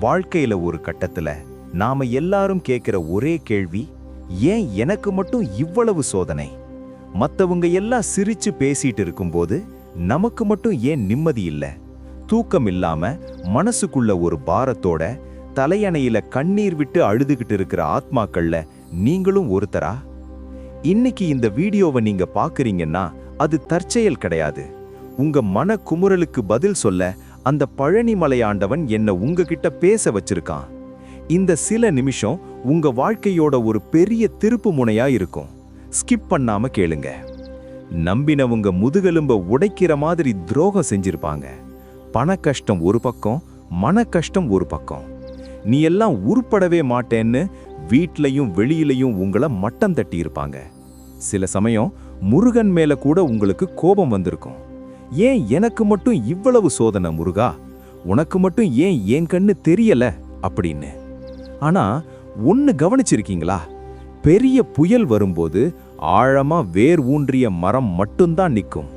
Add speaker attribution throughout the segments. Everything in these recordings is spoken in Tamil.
Speaker 1: வாழ்க்கையில ஒரு கட்டத்துல நாம எல்லாரும் கேட்கிற ஒரே கேள்வி ஏன் எனக்கு மட்டும் இவ்வளவு சோதனை? மத்தவங்க எல்லாம் சிரிச்சு பேசிட்டு இருக்கும்போது நமக்கு மட்டும் ஏன் நிம்மதி இல்லை? தூக்கம் இல்லாம மனசுக்குள்ள ஒரு பாரத்தோட தலையணையில கண்ணீர் விட்டு அழுதுகிட்டு இருக்கிற ஆத்மாக்கள்ல நீங்களும் ஒருத்தரா? இன்னைக்கு இந்த வீடியோவை நீங்க பாக்குறீங்கன்னா அது தற்செயல் கிடையாது. உங்க மன குமுறலுக்கு பதில் சொல்ல அந்த பழனிமலையாண்டவன் என்ன உங்ககிட்ட பேச வச்சிருக்கான். இந்த சில நிமிஷம் உங்க வாழ்க்கையோட ஒரு பெரிய திருப்பு முனையா இருக்கும். ஸ்கிப் பண்ணாம கேளுங்க. நம்பினவங்க முதுகெலும்ப உடைக்கிற மாதிரி துரோகம் செஞ்சிருப்பாங்க. பண கஷ்டம் ஒரு பக்கம் மன கஷ்டம் ஒரு பக்கம். நீ எல்லாம் உருப்படவே மாட்டேன்னு வீட்லையும் வெளியிலையும் உங்களை மட்டம் தட்டியிருப்பாங்க. சில சமயம் முருகன் மேல கூட உங்களுக்கு கோபம் வந்திருக்கும். ஏன் எனக்கு மட்டும் இவ்வளவு சோதனை முருகா? உனக்கு மட்டும் ஏன் என் கண்ணு தெரியல? அப்படின்னு. ஆனா ஒன்னு கவனிச்சிருக்கீங்களா? பெரிய புயல் வரும்போது ஆழமா வேர் ஊன்றிய மரம் மட்டும்தான் நிற்கும்.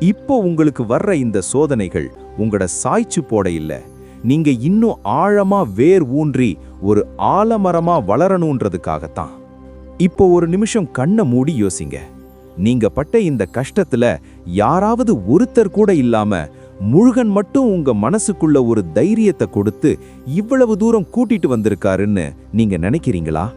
Speaker 1: இப்போ உங்களுக்கு வர்ற இந்த சோதனைகள் உங்களோட சாய்ச்சு போட இல்ல. நீங்க இன்னும் ஆழமா வேர் ஊன்றி ஒரு ஆலமரமா வளரணுன்றதுக்காகத்தான். இப்போ ஒரு நிமிஷம் கண்ணை மூடி யோசிங்க. நீங்க பட்ட இந்த கஷ்டத்துல யாராவது ஒருத்தர் கூட இல்லாம முருகன் மட்டும் உங்க மனசுக்குள்ள ஒரு தைரியத்தை கொடுத்து இவ்வளவு தூரம் கூட்டிட்டு வந்திருக்காருன்னு நீங்க நினைக்கிறீங்களா?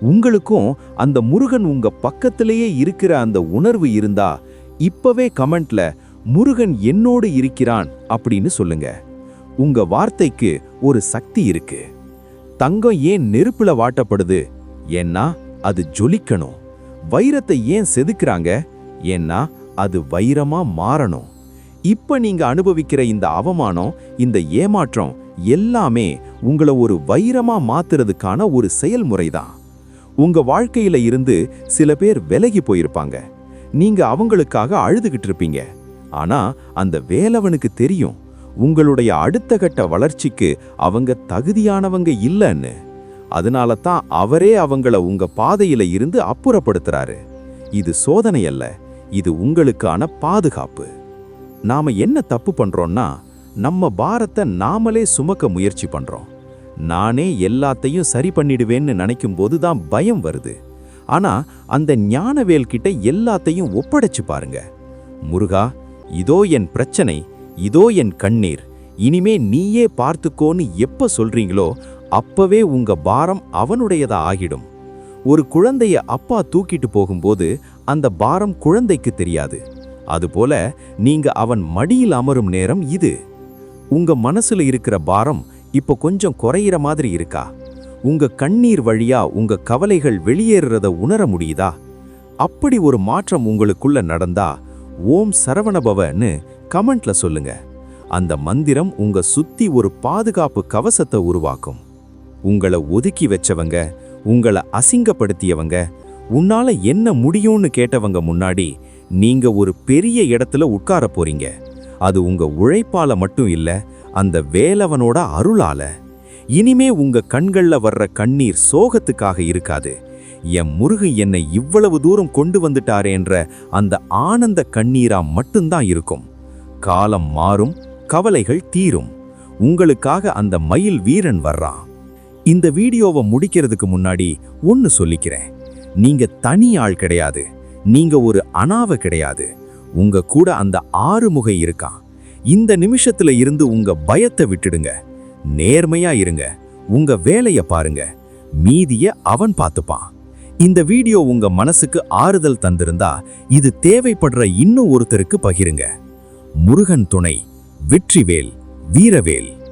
Speaker 1: உங்களுக்கும் அந்த முருகன் உங்க பக்கத்திலேயே இருக்கிற அந்த உணர்வு இருந்தா இப்பவே கமெண்ட்ல முருகன் என்னோடு இருக்கிறான் அப்படின்னு சொல்லுங்க. உங்க வார்த்தைக்கு ஒரு சக்தி இருக்கு. தங்கம் ஏன் நெருப்புல வாட்டப்படுது? ஏன்னா அது ஜொலிக்கணும். வைரத்தை ஏன் செதுக்குறாங்க? ஏன்னா அது வைரமா மாறணும். இப்ப நீங்க அனுபவிக்கிற இந்த அவமானம் இந்த ஏமாற்றம் எல்லாமே உங்களை ஒரு வைரமா மாத்துறதுக்கான ஒரு செயல்முறை தான் உங்க வாழ்க்கையில இருந்து சில பேர் விலகி போயிருப்பாங்க. நீங்க அவங்களுக்காக அழுதுகிட்டு இருப்பீங்க. ஆனா அந்த வேலவனுக்கு தெரியும். உங்களுடைய அடுத்த கட்ட வளர்ச்சிக்கு அவங்க தகுதியானவங்க இல்லைன்னு. அதனால தான் அவரே அவங்கள உங்க பாதையில இருந்து அப்புறப்படுத்துறாரு. இது சோதனை அல்ல இது உங்களுக்கான பாதுகாப்பு. நாம என்ன தப்பு பண்றோம்னா நம்ம பாரத்தை நாமளே சுமக்க முயற்சி பண்றோம். நானே எல்லாத்தையும் சரி பண்ணிடுவேன்னு நினைக்கும் போது தான் பயம் வருது. ஆனா அந்த ஞானவேல் கிட்ட எல்லாத்தையும் ஒப்படைச்சு பாருங்க. முருகா இதோ என் பிரச்சனை இதோ என் கண்ணீர். இனிமே நீயே பார்த்துக்கோன்னு எப்ப சொல்றீங்களோ அப்பவே உங்க பாரம் அவனுடையதா ஆகிடும். ஒரு குழந்தைய அப்பா தூக்கிட்டு போகும்போது அந்த பாரம் குழந்தைக்கு தெரியாது. அதுபோல நீங்க அவன் மடியில் அமரும் நேரம் இது. உங்க மனசுல இருக்கிற பாரம் இப்போ கொஞ்சம் குறையிற மாதிரி இருக்கா? உங்க கண்ணீர் வழியா உங்க கவலைகள் வெளியேறுறத உணர முடியுதா? அப்படி ஒரு மாற்றம் உங்களுக்குள்ள நடந்தா ஓம் சரவணபவன்னு கமெண்ட்ல சொல்லுங்க. அந்த மந்திரம் உங்க சுத்தி ஒரு பாதுகாப்பு கவசத்தை உருவாக்கும். உங்களை ஒதுக்கி வச்சவங்க உங்களை அசிங்கப்படுத்தியவங்க உன்னால என்ன முடியும்னு கேட்டவங்க முன்னாடி நீங்க ஒரு பெரிய இடத்துல உட்கார போறீங்க. அது உங்க உழைப்பால மட்டும் இல்ல அந்த வேலவனோட அருளால. இனிமே உங்க கண்கள்ல வர்ற கண்ணீர் சோகத்துக்காக இருக்காது. என் முருகன் என்னை இவ்வளவு தூரம் கொண்டு வந்துட்டாரேன்ற அந்த ஆனந்த கண்ணீரா மட்டும்தான் இருக்கும். காலம் மாறும் கவலைகள் தீரும். உங்களுக்காக அந்த மயில் வீரன் வர்றான். இந்த வீடியோவை முடிக்கிறதுக்கு முன்னாடி ஒன்று சொல்லிக்கிறேன். நீங்க தனி ஆள் கிடையாது. நீங்க ஒரு அனாவை கிடையாது. உங்க கூட அந்த ஆறுமுகை இருக்கான். இந்த நிமிஷத்துல இருந்து உங்க பயத்தை விட்டுடுங்க. நேர்மையா இருங்க. உங்க வேலைய பாருங்க. மீதிய அவன் பார்த்துப்பான். இந்த வீடியோ உங்க மனசுக்கு ஆறுதல் தந்திருந்தா இது தேவைப்படுற இன்னும் ஒருத்தருக்கு பகிருங்க. முருகன் துணை வெற்றிவேல் வீரவேல்.